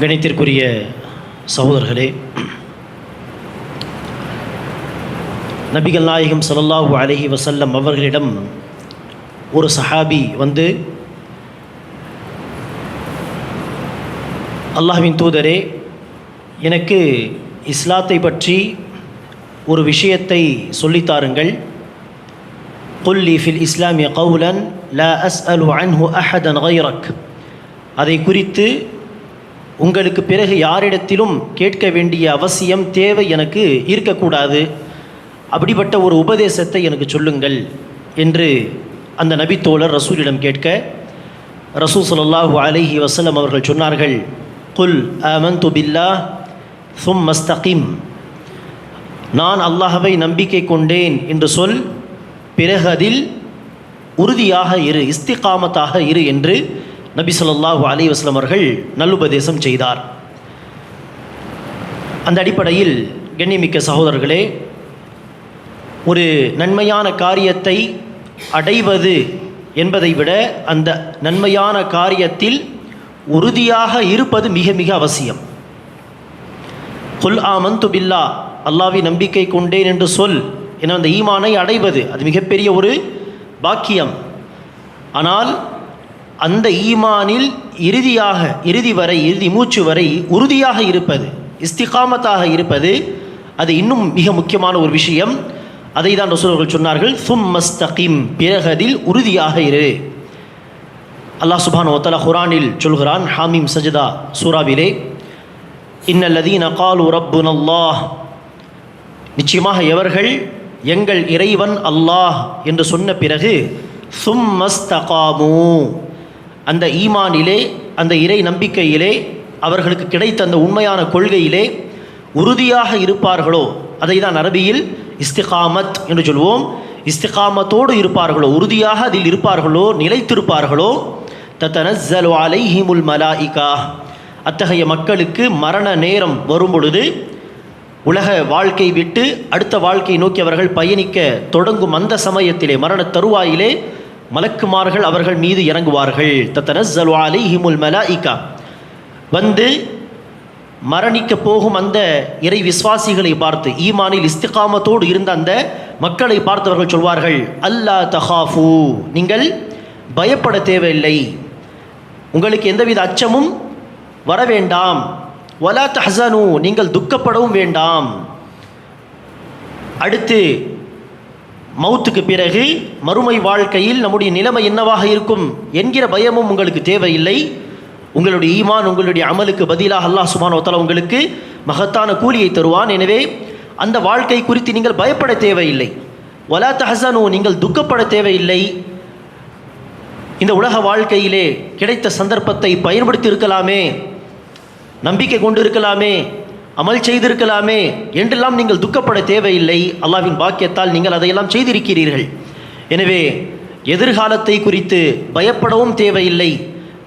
கணித்திற்குரிய சகோதரர்களே நபிகள் நாயகம் ஸல்லல்லாஹு அலஹி வசல்லம் அவர்களிடம் ஒரு சஹாபி வந்து அல்லாஹ்வின் தூதரே எனக்கு இஸ்லாத்தை பற்றி ஒரு விஷயத்தை சொல்லித்தாருங்கள் கொல்லி ஃபில் இஸ்லாமிய கவுலன் லா அஸ்அலு அன்ஹு அஹதன் கைரக். அதை குறித்து உங்களுக்கு பிறகு யாரிடத்திலும் கேட்க வேண்டிய அவசியம் தேவை எனக்கு இருக்கக்கூடாது. அப்படிப்பட்ட ஒரு உபதேசத்தை எனக்கு சொல்லுங்கள் என்று அந்த நபித்தோழர் ரசூலிடம் கேட்க ரசூ ஸல்லல்லாஹு அலஹி வசலம் அவர்கள் சொன்னார்கள் குல் ஆமன்து பில்லாஹ் சும் மஸ்தகிம் நான் அல்லாஹவை நம்பிக்கை கொண்டேன் என்று சொல் பிறகு அதில் உறுதியாக இரு இஸ்திகாமத்தாக இரு என்று நபி சொல்லாஹு அலி வஸ்லம் அவர்கள் நல்லுபதேசம் செய்தார். அந்த அடிப்படையில் கண்ணியமிக்க சகோதரர்களே ஒரு நன்மையான காரியத்தை அடைவது என்பதை விட அந்த நன்மையான காரியத்தில் உறுதியாக இருப்பது மிக மிக அவசியம். குல் ஆமந்து பில்லா அல்லாவி நம்பிக்கை கொண்டேன் என்று சொல் என அந்த ஈமானை அடைவது அது மிகப்பெரிய ஒரு பாக்கியம். ஆனால் அந்த ஈமானில் இறுதியாக இறுதி வரை இறுதி மூச்சு வரை உறுதியாக இருப்பது இஸ்திகாமத்தாக இருப்பது அது இன்னும் மிக முக்கியமான ஒரு விஷயம். அதை தான் ரசூலர்கள் சொன்னார்கள் சும் மஸ்தகிம் பிறகதில் உறுதியாக இரு. அல்லாஹ் சுபான் ஒத்தலா குரானில் சொல்கிறான் ஹாமிம் சஜிதா சூராவிலே இன்னல்லதீன கால் உரப்புன் அல்லாஹ் நிச்சயமாக எவர்கள் எங்கள் இறைவன் அல்லாஹ் என்று சொன்ன பிறகு சும் மஸ்தகாமு அந்த ஈமானிலே அந்த இறை நம்பிக்கையிலே அவர்களுக்கு கிடைத்த அந்த உண்மையான கொள்கையிலே உறுதியாக இருப்பார்களோ? அதை தான் அரபியில் இஸ்திகாமத் என்று சொல்வோம். இஸ்திகாமத்தோடு இருப்பார்களோ? உறுதியாக அதில் இருப்பார்களோ? நிலைத்திருப்பார்களோ? தத்தனஸ்ஸலு அலைஹிமுல் மலாயிகா. அத்தகைய மக்களுக்கு மரண நேரம் வரும் பொழுது உலக வாழ்க்கை விட்டு அடுத்த வாழ்க்கையை நோக்கி அவர்கள் பயணிக்க தொடங்கும் அந்த சமயத்திலே மரண தருவாயிலே மலக்குமார்கள் அவர்கள் மீது இறங்குவார்கள். தத்தனஸ்ஸலு அலைஹிமுல் மலாயிகா. வந்து மரணிக்க போகும் அந்த இறை விஸ்வாசிகளை பார்த்து ஈமானில் இஸ்திகாமத்தோடு இருந்த அந்த மக்களை பார்த்தவர்கள் சொல்வார்கள் அல்லா தஹாஃபு. நீங்கள் பயப்பட தேவையில்லை. உங்களுக்கு எந்தவித அச்சமும் வர வேண்டாம். வலா தஹசனு நீங்கள் துக்கப்படவும் வேண்டாம். அடுத்து மௌத்துக்கு பிறகு மறுமை வாழ்க்கையில் நம்முடைய நிலைமை என்னவாக இருக்கும் என்கிற பயமும் உங்களுக்கு தேவையில்லை. உங்களுடைய ஈமான் உங்களுடைய அமலுக்கு பதிலாக அல்லாஹ் சுபான் ஒத்தலா உங்களுக்கு மகத்தான கூலியை தருவான். எனவே அந்த வாழ்க்கை குறித்து நீங்கள் பயப்பட தேவையில்லை. வலா தஹசனு நீங்கள் துக்கப்பட தேவையில்லை. இந்த உலக வாழ்க்கையிலே கிடைத்த சந்தர்ப்பத்தை பயன்படுத்தி இருக்கலாமே. நம்பிக்கை கொண்டு இருக்கலாமே. அமல் செய்திருக்கலாமே என்றெல்லாம் நீங்கள் துக்கப்பட தேவையில்லை. அல்லாவின் பாக்கியத்தால் நீங்கள் அதையெல்லாம் செய்திருக்கிறீர்கள். எனவே எதிர்காலத்தை குறித்து பயப்படவும் தேவையில்லை.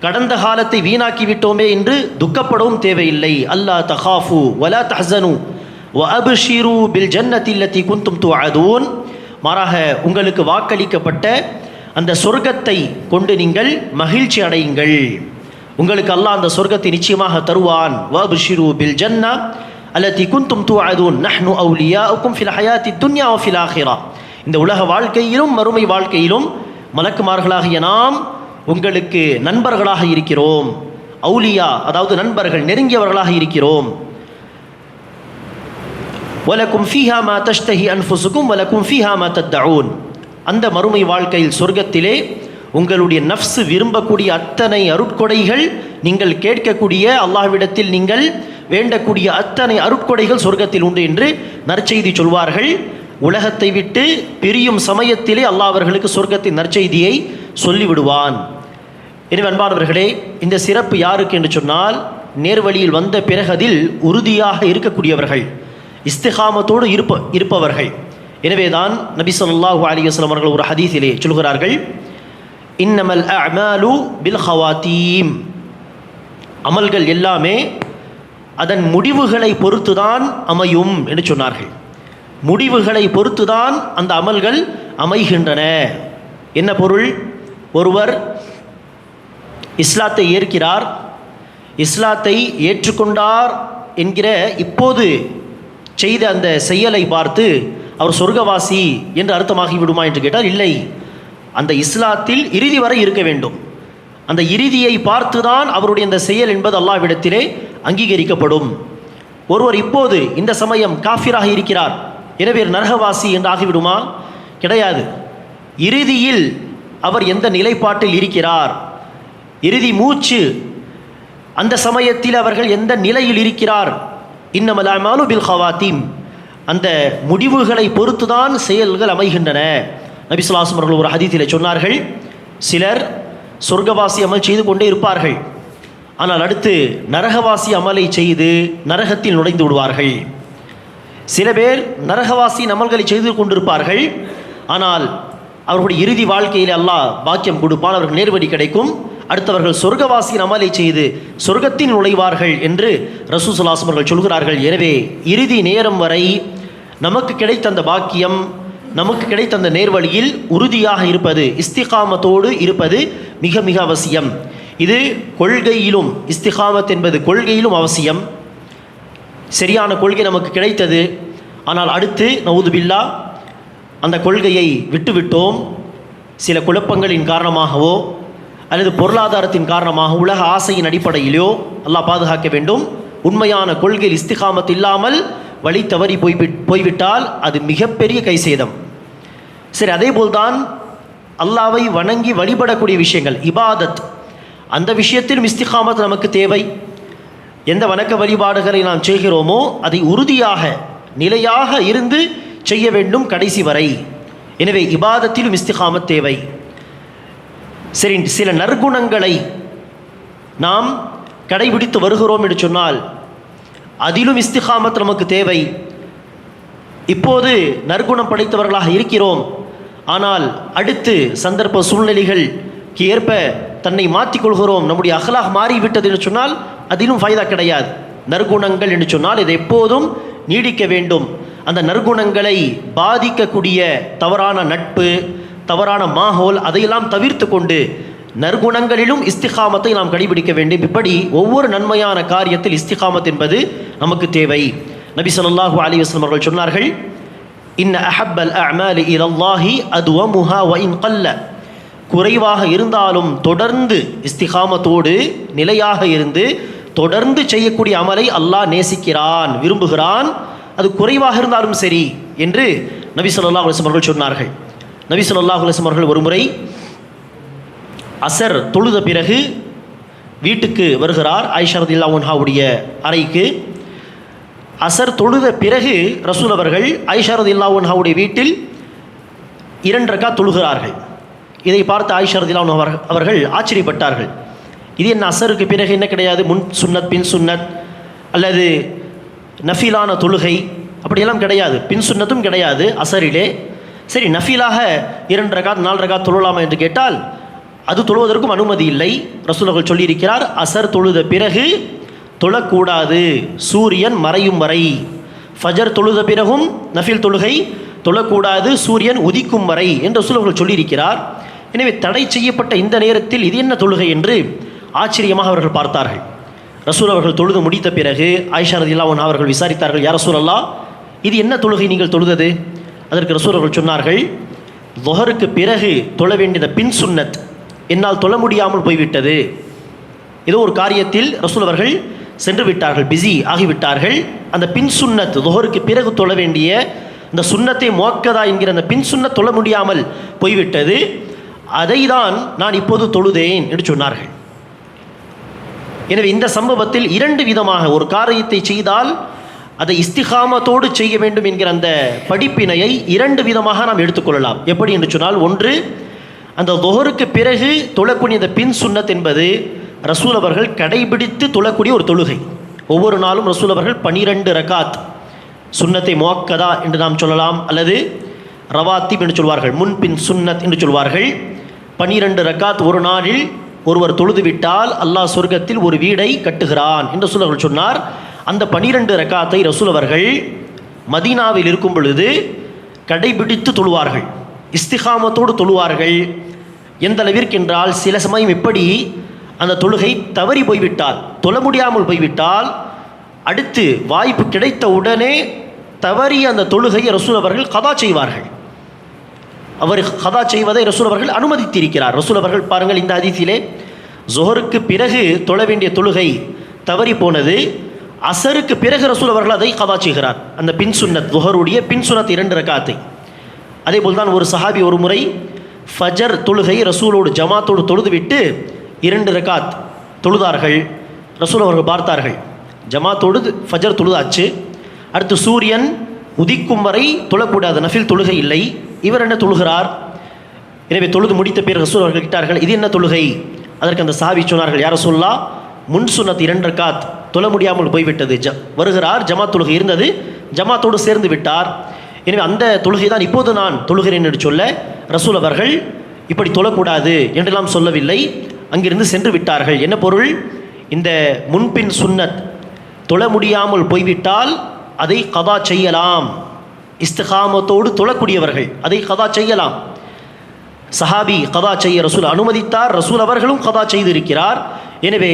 கடந்த காலத்தை வீணாக்கிவிட்டோமே என்று துக்கப்படவும் தேவையில்லை. அல்லா தஹாஃபு வலா தஹசனு வ அபுஷிரு பில் ஜன்னத்தில்லத்தி குந்தும் துஅதூன் மாறாக உங்களுக்கு வாக்களிக்கப்பட்ட அந்த சொர்க்கத்தை கொண்டு நீங்கள் மகிழ்ச்சி அடையுங்கள். உங்களுக்கு அல்லாஹ் அந்த சொர்க்கத்தை நிச்சயமாக தருவான். வபுஷிரு பில் ஜன்னா அல்லத்தி குந்தும் துஅதூன் நஹ்னு அவுலியாவுக்கும் ஃபில் ஹயாத்தி துன்யா ஃபில் ஆஹிரா இந்த உலக வாழ்க்கையிலும் மறுமை வாழ்க்கையிலும் மலக்குமார்களாகிய நாம் உங்களுக்கு நண்பர்களாக இருக்கிறோம். அவுலியா அதாவது நண்பர்கள் நெருங்கியவர்களாக இருக்கிறோம். வலக்கும் ஃபீஹா மா தஷ்தஹி அன்ஃபுசுக்கும் வலக்கும் ஃபீஹா மா தத்தஊன். அந்த மறுமை வாழ்க்கையில் சொர்க்கத்திலே உங்களுடைய நஃப்ஸு விரும்பக்கூடிய அத்தனை அருட்கொடைகள் நீங்கள் கேட்கக்கூடிய அல்லாஹ்விடத்தில் நீங்கள் வேண்டக்கூடிய அத்தனை அருட்கொடைகள் சொர்க்கத்தில் உண்டு என்று நற்செய்தி சொல்வார்கள். உலகத்தை விட்டு பிரியும் சமயத்திலே அல்லாஹ் அவர்களுக்கு சொர்க்கத்தின் நற்செய்தியை சொல்லிவிடுவான். எனவே அன்பானவர்களே இந்த சிறப்பு யாருக்கு என்று சொன்னால் நேர்வழியில் வந்த பிறகு அதில் உறுதியாக இருக்கக்கூடியவர்கள் இஸ்திகாமத்தோடு இருப்ப இருப்பவர்கள். எனவேதான் நபி சொல்லாஹு அலி வஸல்லம் அவர்கள் ஒரு ஹதீஸிலே சொல்கிறார்கள் இன்னமல் அமாலு பில் ஹவாத்தீம் அமல்கள் எல்லாமே அதன் முடிவுகளை பொறுத்துதான் அமையும் என்று சொன்னார்கள். முடிவுகளை பொறுத்துதான் அந்த அமல்கள் அமைகின்றன. என்ன பொருள்? ஒருவர் இஸ்லாத்தை ஏற்கிறார். இஸ்லாத்தை ஏற்றுக்கொண்டார் என்கிற இப்போது செய்த அந்த செயலை பார்த்து அவர் சொர்க்கவாசி என்று அர்த்தமாகி விடுமா என்று கேட்டால் இல்லை. அந்த இஸ்லாத்தில் இறுதி வரை இருக்க வேண்டும். அந்த இறுதியை பார்த்துதான் அவருடைய அந்த செயல் என்பது அல்லாவிடத்திலே அங்கீகரிக்கப்படும். ஒருவர் இப்போது இந்த சமயம் காஃபிராக இருக்கிறார். எனவே நரகவாசி என்று ஆகிவிடுமா? கிடையாது. இறுதியில் அவர் எந்த நிலைப்பாட்டில் இருக்கிறார்? இறுதி மூச்சு. அந்த சமயத்தில் அவர்கள் எந்த நிலையில் இருக்கிறார்? இன்னமலாமாலு பில் ஹவாத்தீம் அந்த முடிவுகளை பொறுத்துதான் செயல்கள் அமைகின்றன. நபிசுலாசம் அவர்கள் ஒரு ஹதீத்திலே சொன்னார்கள் சிலர் சொர்க்கவாசி அமல் செய்து கொண்டே இருப்பார்கள். ஆனால் அடுத்து நரகவாசி அமலை செய்து நரகத்தில் நுழைந்து விடுவார்கள். சில பேர் நரகவாசி அமல்களை செய்து கொண்டிருப்பார்கள். ஆனால் அவர்களுடைய இறுதி வாழ்க்கையில் அல்லாஹ் பாக்கியம் கொடுப்பான் அவர்கள் நேர்வடி கிடைக்கும். அடுத்தவர்கள் சொர்க்கவாசியின் அமலை செய்து சொர்க்கத்தில் நுழைவார்கள் என்று ரசூசலாசம் அவர்கள் சொல்கிறார்கள். எனவே இறுதி நேரம் வரை நமக்கு கிடைத்த அந்த பாக்கியம் நமக்கு கிடைத்த அந்த நேர்வழியில் உறுதியாக இருப்பது இஸ்திகாமத்தோடு இருப்பது மிக மிக அவசியம். இது கொள்கையிலும் இஸ்திகாமத் என்பது கொள்கையிலும் அவசியம். சரியான கொள்கை நமக்கு கிடைத்தது. ஆனால் அடுத்து நவுதுபில்லா அந்த கொள்கையை விட்டுவிட்டோம். சில குழப்பங்களின் காரணமாகவோ அல்லது பொருளாதாரத்தின் காரணமாக உலக ஆசையின் அடிப்படையிலோ அல்லாஹ் பாதுகாக்க வேண்டும். உண்மையான கொள்கையில் இஸ்திகாமத் இல்லாமல் வழி தவறி போய்விட் போய்விட்டால் அது மிகப்பெரிய கைசேதம். சரி அதே போல்தான் அல்லாவை வணங்கி வழிபடக்கூடிய விஷயங்கள் இபாதத். அந்த விஷயத்திலும் இஸ்திகாமத் நமக்கு தேவை. எந்த வணக்க வழிபாடுகளை நாம் செய்கிறோமோ அதை உறுதியாக நிலையாக இருந்து செய்ய வேண்டும் கடைசி வரை. எனவே இபாதத்திலும் இஸ்திகாமத் தேவை. சரி சில நற்குணங்களை நாம் கடைபிடித்து வருகிறோம் என்று சொன்னால் அதிலும் இஸ்திகாமத் நமக்கு தேவை. இப்போது நற்குணம் படைத்தவர்களாக இருக்கிறோம். ஆனால் அடுத்து சந்தர்ப்ப சூழ்நிலைகளுக்கு ஏற்ப தன்னை மாற்றிக்கொள்கிறோம் நம்முடைய அகலாக மாறிவிட்டது என்று சொன்னால் அதிலும் ஃபைதா கிடையாது. நற்குணங்கள் என்று சொன்னால் இது எப்போதும் நீடிக்க வேண்டும். அந்த நற்குணங்களை பாதிக்கக்கூடிய தவறான நட்பு தவறான மாஹோல் அதையெல்லாம் தவிர்த்து கொண்டு நற்குணங்களிலும் இஸ்திகாமத்தை நாம் கடைபிடிக்க வேண்டும். இப்படி ஒவ்வொரு நன்மையான காரியத்தில் இஸ்திகாமத் என்பது நமக்கு தேவை. நபி ஸல்லல்லாஹு அலி வஸ்லம் அவர்கள் சொன்னார்கள் இன்ன அஹப்பல் அஅமாலி இலல்லாஹி அதுவ முஹா இன் கல்ல குறைவாக இருந்தாலும் தொடர்ந்து இஸ்திகாமத்தோடு நிலையாக இருந்து தொடர்ந்து செய்யக்கூடிய அமலை அல்லாஹ் நேசிக்கிறான் விரும்புகிறான். அது குறைவாக இருந்தாலும் சரி என்று நபி ஸல்லல்லாஹு அலைஹி அவர்கள் சொன்னார்கள். நபி ஸல்லல்லாஹு அலைஹி அவர்கள் ஒருமுறை அசர் தொழுத பிறகு வீட்டுக்கு வருகிறார் ஆயிஷா ரதில்லா உன்ஹாவுடைய அறைக்கு. அசர் தொழுத பிறகு ரசூல் அவர்கள் ஐஷாரத் இல்லாவுன்ஹாவுடைய வீட்டில் இரண்டு ரக்கா தொழுகிறார்கள். இதை பார்த்து ஆயிஷா இல்லாவுன் அவர் அவர்கள் ஆச்சரியப்பட்டார்கள். இது என்ன அசருக்கு பிறகு என்ன கிடையாது? முன் சுன்னத் பின் சுன்னத் அல்லது நஃபீலான தொழுகை அப்படியெல்லாம் கிடையாது. பின் சுன்னத்தும் கிடையாது அசரிலே. சரி நஃபீலாக இரண்டு ரகாத் நாலு ரகாத் தொழலாமா என்று கேட்டால் அது தொழுவதற்கும் அனுமதி இல்லை. ரசூலர்கள் சொல்லியிருக்கிறார் அசர் தொழுத பிறகு தொழக்கூடாது. சூரியன் மறையும் வரை. ஃபஜர் தொழுத பிறகும் நஃபில் தொழுகை தொழக்கூடாது சூரியன் உதிக்கும் வரை என்று ரசூலர்கள் சொல்லியிருக்கிறார். எனவே தடை செய்யப்பட்ட இந்த நேரத்தில் இது என்ன தொழுகை என்று ஆச்சரியமாக அவர்கள் பார்த்தார்கள். ரசூல் அவர்கள் தொழுது முடித்த பிறகு ஆயிஷா ரதில்லா அவர்கள் விசாரித்தார்கள் யார் ரசூல் அல்லா இது என்ன தொழுகை நீங்கள் தொழுதது? அதற்கு ரசூல் அவர்கள் சொன்னார்கள் தொஹருக்கு பிறகு தொழ வேண்டியத பின் சுன்னத். என்னால் தொழ முடியாமல் போய்விட்டது. ஏதோ ஒரு காரியத்தில் ரசூல் அவர்கள் சென்று விட்டார்கள் பிஸி ஆகிவிட்டார்கள். அந்த பின் சுண்ணத் தொஹருக்கு பிறகு தொழ வேண்டிய இந்த சுன்னத்தை மோக்கதா என்கிற அந்த பின் சுன்னத் தொழ முடியாமல் போய்விட்டது. அதை தான் நான் இப்போது தொழுதேன் என்று சொன்னார்கள். எனவே இந்த சம்பவத்தில் இரண்டு விதமாக ஒரு காரியத்தை செய்தால் அதை இஸ்திகாமத்தோடு செய்ய வேண்டும் என்கிற அந்த படிப்பினையை இரண்டு விதமாக நாம் எடுத்துக்கொள்ளலாம் எப்படி என்று சொன்னால் ஒன்று அந்த தொகருக்கு பிறகு தொழக்கூடிய இந்த பின் சுன்னத் என்பது ரசூல் அவர்கள் கடைபிடித்து தொழக்கூடிய ஒரு தொழுகை. ஒவ்வொரு நாளும் ரசூல் அவர்கள் பனிரெண்டு ரகாத் சுன்னத்தை மோக்கதா என்று நாம் சொல்லலாம் அல்லது ரவாத்திப் என்று சொல்வார்கள் முன்பின் சுன்னத் என்று சொல்வார்கள். பனிரெண்டு ரக்காத் ஒரு நாளில் ஒருவர் தொழுதுவிட்டால் அல்லாஹ் சொர்க்கத்தில் ஒரு வீடை கட்டுகிறான் என்று ரசூல் அவர்கள் சொன்னார். அந்த பனிரெண்டு ரக்காத்தை ரசூல் அவர்கள் மதீனாவில் இருக்கும் பொழுது கடைபிடித்து தொழுவார்கள் இஸ்திகாமத்தோடு தொழுவார்கள். எந்த அளவிற்கென்றால் சில சமயம் எப்படி அந்த தொழுகை தவறி போய்விட்டால் தொழ முடியாமல் போய்விட்டால் அடுத்து வாய்ப்பு கிடைத்த உடனே தவறி அந்த தொழுகையை ரசூல் அவர்கள் கதா செய்வார்கள். அவர் கதா செய்வதை ரசூல் அவர்கள் அனுமதித்திருக்கிறார். ரசூல் அவர்கள் பாருங்கள் இந்த அதிசியிலே ஜொஹருக்கு பிறகு தொழ வேண்டிய தொழுகை தவறி போனது அசருக்கு பிறகு ரசூல் அவர்கள் அதை கதா செய்கிறார். அந்த பின் சுன்னத் ஜொஹருடைய பின் சுனத் இரண்டு ரகாத்தை அதே போல் தான் ஒரு சஹாபி ஒரு முறை ஃபஜர் தொழுகை ரசூலோடு ஜமாத்தோடு தொழுதுவிட்டு இரண்டு ரக்காத் தொழுதார்கள். ரசூல் அவர்கள் பார்த்தார்கள். ஜமாத்தோடு ஃபஜர் தொழுதாச்சு. அடுத்து சூரியன் உதிக்கும் வரை தொழக்கூடாது நஃபில் தொழுகை இல்லை. இவர் என்ன தொழுகிறார்? எனவே தொழுது முடித்த பேர் ரசூல் அவர்கள் கேட்டார்கள் இது என்ன தொழுகை? அதற்கு அந்த சாவி சொன்னார்கள் யார சொல்லா முன் சுன்னத் இரண்டு ரக்காத் தொழ முடியாமல் போய்விட்டது. ஜ வருகிறார் ஜமா தொழுகை இருந்தது. ஜமாத்தோடு சேர்ந்து விட்டார். எனவே அந்த தொழுகை தான் இப்போது நான் தொழுகிறேன் என்று சொல்ல ரசூல் அவர்கள் இப்படி தொழக்கூடாது என்றெல்லாம் சொல்லவில்லை. அங்கிருந்து சென்று விட்டார்கள். என்ன பொருள்? இந்த முன்பின் சுன்னத். தொழ முடியாமல் போய்விட்டால் அதை கதா செய்யலாம். இஸ்திகாமத்தோடு தொழக்கூடியவர்கள் அதை கதா செய்யலாம். சஹாபி கதா செய்ய ரசூல் அனுமதித்தார். ரசூல் அவர்களும் கதா செய்திருக்கிறார். எனவே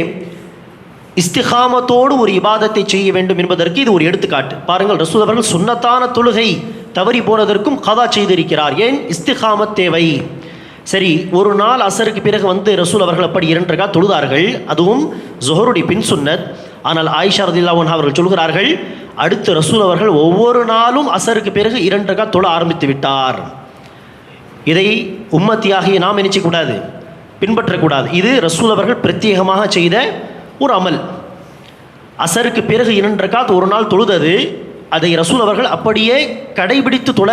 இஸ்திகாமத்தோடு ஒரு இபாதத்தை செய்ய வேண்டும் என்பதற்கு இது ஒரு எடுத்துக்காட்டு. பாருங்கள் ரசூல் அவர்கள் சுன்னத்தான தொழுகை தவறி போனதற்கும் கதா செய்திருக்கிறார். ஏன்? இஸ்திகாமத் தேவை. சரி ஒரு நாள் அசருக்கு பிறகு வந்து ரசூல் அவர்கள் அப்படி இரண்டு ரகா தொழுதார்கள். அதுவும் ஜொஹருடைய பின் சுன்னத். ஆனால் ஆயிஷா ரதில்லாவன் அவர்கள் சொல்கிறார்கள் அடுத்து ரசூல் அவர்கள் ஒவ்வொரு நாளும் அசருக்கு பிறகு இரண்டு ரகா தொழ ஆரம்பித்து விட்டார். இதை உம்மத்தியாகிய நாம் நினைச்சக்கூடாது பின்பற்றக்கூடாது. இது ரசூல் அவர்கள் பிரத்யேகமாக செய்த ஒரு அமல். அசருக்கு பிறகு இரண்டு ரகாத் ஒரு நாள் தொழுதது அதை ரசூல் அவர்கள் அப்படியே கடைபிடித்து தொழ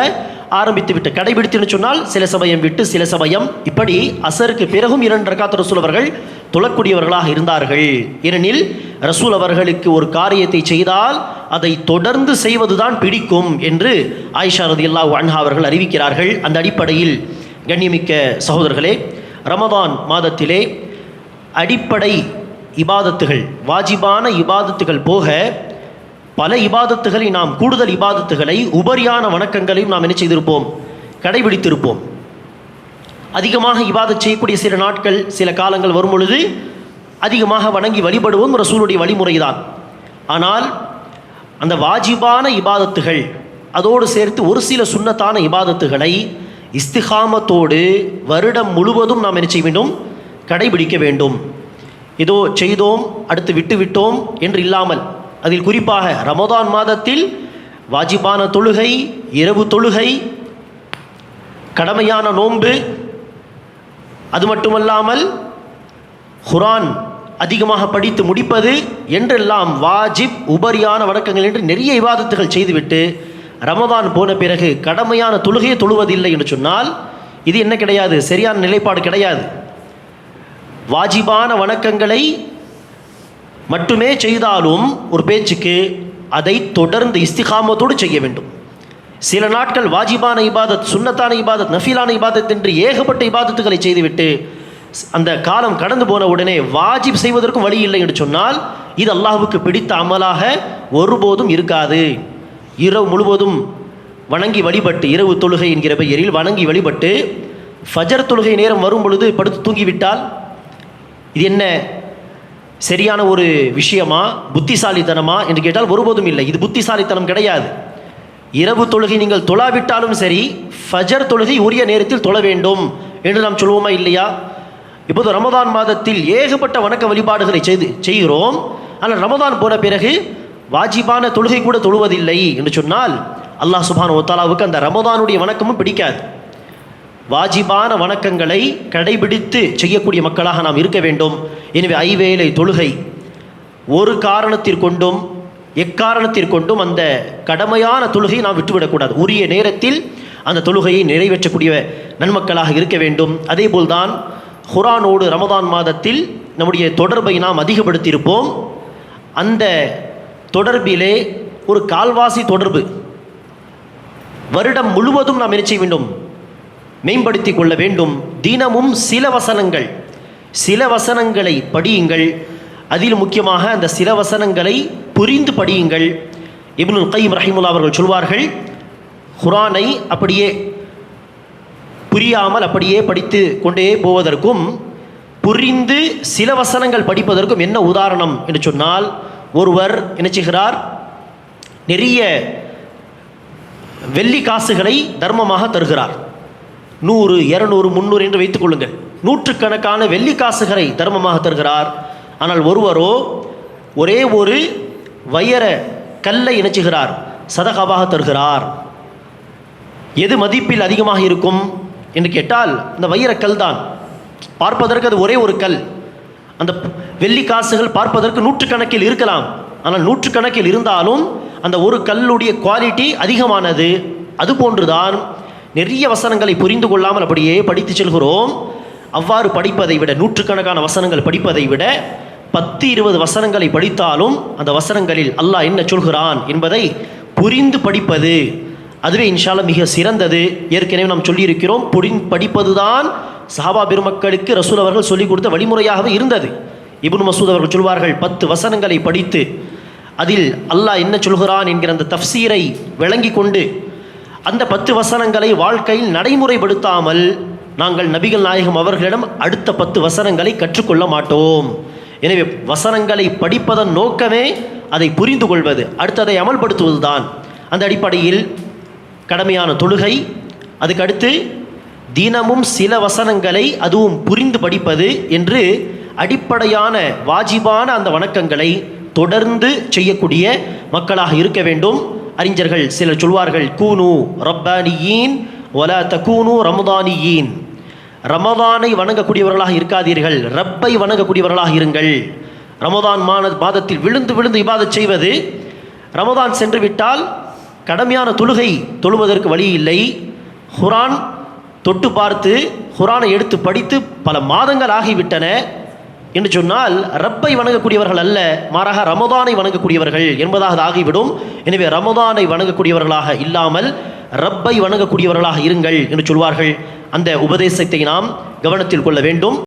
ஆரம்பித்து விட்டு கடைபிடித்துன்னு சொன்னால் சில சமயம் விட்டு சில சமயம் இப்படி அசருக்கு பிறகும் இரண்டு ரகாத் ரசூல் அவர்கள் தொழக்கூடியவர்களாக இருந்தார்கள். ஏனெனில் ரசூல் அவர்களுக்கு ஒரு காரியத்தை செய்தால் அதை தொடர்ந்து செய்வதுதான் பிடிக்கும் என்று ஆயிஷா ரதி அல்லா அன்ஹா அவர்கள் அறிவிக்கிறார்கள். அந்த அடிப்படையில் கண்ணியமிக்க சகோதரர்களே ரமதான் மாதத்திலே அடிப்படை இபாதத்துகள் வாஜிபான இபாதத்துகள் போக பல இபாதத்துகளை நாம் கூடுதல் இபாதத்துகளை உபரியான வணக்கங்களையும் நாம் என்ன செய்திருப்போம்? கடைபிடித்திருப்போம். அதிகமாக இபாதத் செய்யக்கூடிய சில நாட்கள் சில காலங்கள் வரும் பொழுது அதிகமாக வணங்கி வழிபடுவோம் ரசூலுடைய வழிமுறைதான். ஆனால் அந்த வாஜிபான இபாதத்துகள் அதோடு சேர்த்து ஒரு சில சுண்ணத்தான இபாதத்துகளை இஸ்திகாமத்தோடு வருடம் முழுவதும் நாம் என்ன செய்ய வேண்டும்? கடைபிடிக்க வேண்டும். ஏதோ செய்தோம் அடுத்து விட்டுவிட்டோம் என்று இல்லாமல் அதில் குறிப்பாக ரமதான் மாதத்தில் வாஜிபான தொழுகை இரவு தொழுகை கடமையான நோன்பு அது மட்டுமல்லாமல் குரான் அதிகமாக படித்து முடிப்பது என்றெல்லாம் வாஜிப் உபரியான வணக்கங்கள் என்று நிறைய விவாதத்துகள் செய்துவிட்டு ரமதான் போன பிறகு கடமையான தொழுகையை தொழுவதில்லை என்று சொன்னால் இது என்ன கிடையாது? சரியான நிலைப்பாடு கிடையாது. வாஜிபான வணக்கங்களை மட்டுமே செய்தாலும் ஒரு பேச்சுக்கு அதை தொடர்ந்து இஸ்திகாமத்தோடு செய்ய வேண்டும். சில நாட்கள் வாஜிபான இபாதத் சுன்னத்தான இபாதத் நஃபீலான இபாதத் என்று ஏகப்பட்ட இபாதத்துகளை செய்துவிட்டு அந்த காலம் கடந்து போன உடனே வாஜிப் செய்வதற்கும் வழி இல்லை என்று சொன்னால் இது அல்லாஹுக்கு பிடித்த அமலாக ஒருபோதும் இருக்காது. இரவு முழுவதும் வணங்கி வழிபட்டு இரவு தொழுகை என்கிற பெயரில் வணங்கி வழிபட்டு ஃபஜர் தொழுகை நேரம் வரும் பொழுது படுத்து தூங்கிவிட்டால் இது என்ன? சரியான ஒரு விஷயமா புத்திசாலித்தனமா என்று கேட்டால் ஒருபோதும் இல்லை. இது புத்திசாலித்தனம் கிடையாது. இரவு தொழுகை நீங்கள் தொழாவிட்டாலும் சரி ஃபஜர் தொழுகை உரிய நேரத்தில் தொழ வேண்டும் என்று நாம் சொல்வோமா இல்லையா? இப்போது ரமதான் மாதத்தில் ஏகப்பட்ட வணக்க வழிபாடுகளை செய்து செய்கிறோம். ஆனால் ரமதான் போன பிறகு வாஜிபான தொழுகை கூட தொழுவதில்லை என்று சொன்னால் அல்லாஹ் சுபான் ஒத்தாலாவுக்கு அந்த ரமதானுடைய வணக்கமும் பிடிக்காது. வாஜிபான வணக்கங்களை கடைபிடித்து செய்யக்கூடிய மக்களாக நாம் இருக்க வேண்டும். எனவே ஐவேளை தொழுகை ஒரு காரணத்திற்கொண்டும் எக்காரணத்திற்கொண்டும் அந்த கடமையான தொழுகையை நாம் விட்டுவிடக்கூடாது. உரிய நேரத்தில் அந்த தொழுகையை நிறைவேற்றக்கூடிய நன்மக்களாக இருக்க வேண்டும். அதேபோல்தான் ஹுரானோடு ரமதான் மாதத்தில் நம்முடைய தொடர்பை நாம் அதிகப்படுத்தியிருப்போம். அந்த தொடர்பிலே ஒரு கால்வாசி தொடர்பு. வருடம் முழுவதும் நாம் என்ன செய்ய வேண்டும்? மேம்படுத்தி கொள்ள வேண்டும் தினமும் சில வசனங்கள். சில வசனங்களை படியுங்கள். அதில் முக்கியமாக அந்த சில வசனங்களை புரிந்து படியுங்கள். இப்னுல் கைம் ரஹிமுல்லா அவர்கள் சொல்வார்கள் குரானை அப்படியே புரியாமல் அப்படியே படித்து கொண்டே போவதற்கும் புரிந்து சில வசனங்கள் படிப்பதற்கும் என்ன உதாரணம் என்று சொன்னால் ஒருவர் நினைச்சுகிறார் நிறைய வெள்ளி காசுகளை தர்மமாக தருகிறார். நூறு இரநூறு முந்நூறு என்று வைத்துக் கொள்ளுங்கள். நூற்றுக்கணக்கான வெள்ளி காசுகளை தர்மமாக தருகிறார். ஆனால் ஒருவரோ ஒரே ஒரு வயர கல்லை இணைச்சுகிறார் சதகாவாக தருகிறார். எது மதிப்பில் அதிகமாக இருக்கும் என்று கேட்டால் இந்த வைரக்கல் தான். பார்ப்பதற்கு அது ஒரே ஒரு கல். அந்த வெள்ளி காசுகள் பார்ப்பதற்கு நூற்றுக்கணக்கில் இருக்கலாம். ஆனால் நூற்றுக்கணக்கில் இருந்தாலும் அந்த ஒரு கல்லுடைய குவாலிட்டி அதிகமானது. அதுபோன்றுதான் நிறைய வசனங்களை புரிந்து கொள்ளாமல் அப்படியே படித்து செல்கிறோம். அவ்வாறு படிப்பதை விட நூற்றுக்கணக்கான வசனங்கள் படிப்பதை விட பத்து இருபது வசனங்களை படித்தாலும் அந்த வசனங்களில் அல்லாஹ் என்ன சொல்கிறான் என்பதை புரிந்து படிப்பது. அதுவே இன்ஷால்ல மிக சிறந்தது. ஏற்கனவே நாம் சொல்லியிருக்கிறோம் புரி படிப்பதுதான் சஹாபா பெருமக்களுக்கு ரசூல் அவர்கள் சொல்லிக் கொடுத்த வழிமுறையாகவே இருந்தது. இபுன் மசூத் அவர்கள் சொல்வார்கள் பத்து வசனங்களை படித்து அதில் அல்லாஹ் என்ன சொல்கிறான் என்கிற அந்த தஃப்சீரை விளங்கி கொண்டு அந்த பத்து வசனங்களை வாழ்க்கையில் நடைமுறைப்படுத்தாமல் நாங்கள் நபிகள் நாயகம் அவர்களிடம் அடுத்த பத்து வசனங்களை கற்றுக்கொள்ள மாட்டோம். எனவே வசனங்களை படிப்பதன் நோக்கமே அதை புரிந்து கொள்வது அடுத்ததை அமல்படுத்துவதுதான். அந்த அடிப்படையில் கடமையான தொழுகை அதுக்கடுத்து தினமும் சில வசனங்களை அதுவும் புரிந்து படிப்பது என்று அடிப்படையான வாஜிபான அந்த வணக்கங்களை தொடர்ந்து செய்யக்கூடிய மக்களாக இருக்க வேண்டும். அறிஞர்கள் சிலர் சொல்வார்கள் கூனு ரப்பானியீன் ஒலா தகூனு ரமதானியீன். ரமதானை வணங்கக்கூடியவர்களாக இருக்காதீர்கள். ரப்பை வணங்கக்கூடியவர்களாக இருங்கள். ரமதான் மான மாதத்தில் விழுந்து விழுந்து இபாதத் செய்வது ரமதான் சென்று விட்டால் கடமையான தொழுகை தொழுவதற்கு வழி இல்லை. குரான் தொட்டு பார்த்து குரானை எடுத்து படித்து பல மாதங்கள் ஆகிவிட்டன. என்று சொன்னால் ரப்பை வணங்கக்கூடியவர்கள் அல்ல மாறாக ரமதானை வணங்கக்கூடியவர்கள் என்பதாக ஆகிவிடும். எனவே ரமதானை வணங்கக்கூடியவர்களாக இல்லாமல் ரப்பை வணங்கக்கூடியவர்களாக இருங்கள் என்று சொல்வார்கள். அந்த உபதேசத்தை நாம் கவனத்தில் கொள்ள வேண்டும்.